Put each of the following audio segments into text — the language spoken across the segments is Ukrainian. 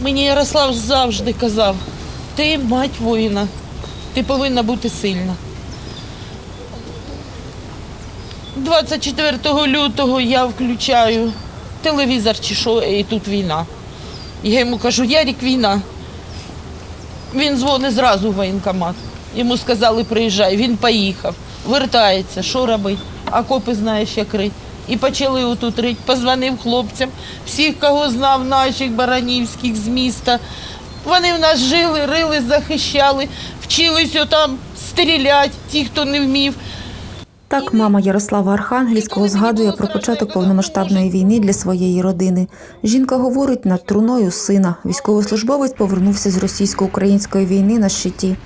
Мені Ярослав завжди казав, ти мать воїна, ти повинна бути сильна. 24 лютого я включаю телевізор чи що, і тут війна. Я йому кажу, Ярік, війна. Він дзвонить зразу в воєнкомат. Йому сказали, приїжджай. Він поїхав, вертається, що робить? Окопи знаєш, як рить. І почали отут рить. Позвонив хлопцям, всіх, кого знав, наших баранівських з міста. Вони в нас жили, рили, захищали, вчились отам стріляти, ті, хто не вмів. Так, мама Ярослава Архангельського згадує про початок повномасштабної війни для своєї родини. Жінка говорить над труною сина. Військовослужбовець повернувся з російсько-української війни на щиті.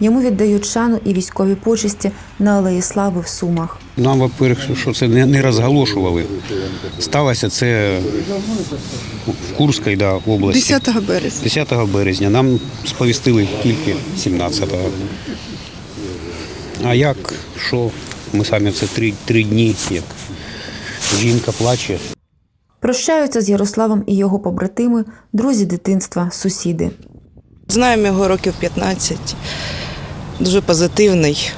Йому віддають шану і військові почесті на Алеї Слави в Сумах. Нам, во-первых, що це не, не розголошували. Сталося це в Курській да, області. 10 березня. 10 березня. Нам сповістили тільки 17-го. А як, що? Ми самі це три, три дні, як жінка плаче. Прощаються з Ярославом і його побратими, друзі дитинства, сусіди. Знаємо його років 15. Дуже позитивний,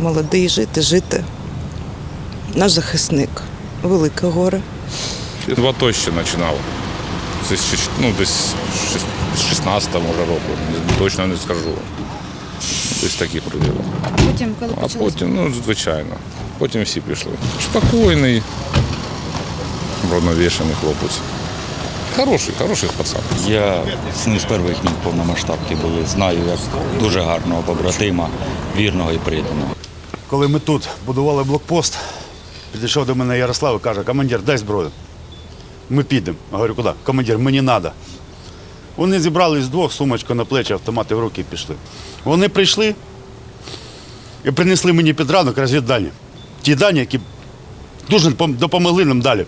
молодий, жити, жити. Наш захисник. Велике горе. В АТО ще починав. Це ще, ну, десь з 16 може року. Точно не скажу. Десь такі приділи. Потім, коли А почали потім, ну, звичайно. Потім всі пішли. Спокійний, родновішаний хлопець. Хороший, хороший пацан. Я з ним з перших днів повномасштабки були. Знаю, як дуже гарного побратима, вірного і приданого. Коли ми тут будували блокпост, підійшов до мене Ярослав і каже, командир, дай зброю. Ми підемо. Я говорю, куди? Командир, мені треба. Вони зібрались двох, сумочка на плечі, автомати в руки і пішли. Вони прийшли і принесли мені під ранок розвіддані. Ті дані, які дуже допомогли нам далі.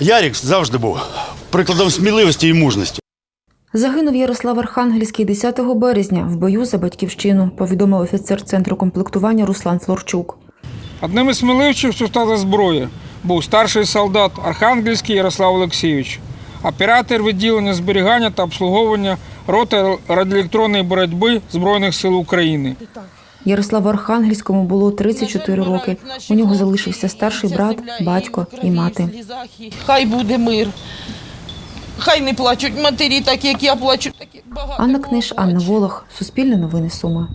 Ярік завжди був прикладом сміливості і мужності. Загинув Ярослав Архангельський 10 березня в бою за батьківщину, повідомив офіцер центру комплектування Руслан Флорчук. Одним із сміливчих сустава зброї був старший солдат Архангельський Ярослав Олексійович, оператор відділення зберігання та обслуговування роти радіоелектронної боротьби Збройних сил України. Ярославу Архангельському було 34 роки. У нього залишився старший брат, батько і мати. Хай буде мир. Хай не плачуть матері, так як я плачу. Анна Книж, Анна. Волох, Суспільне новини Суми.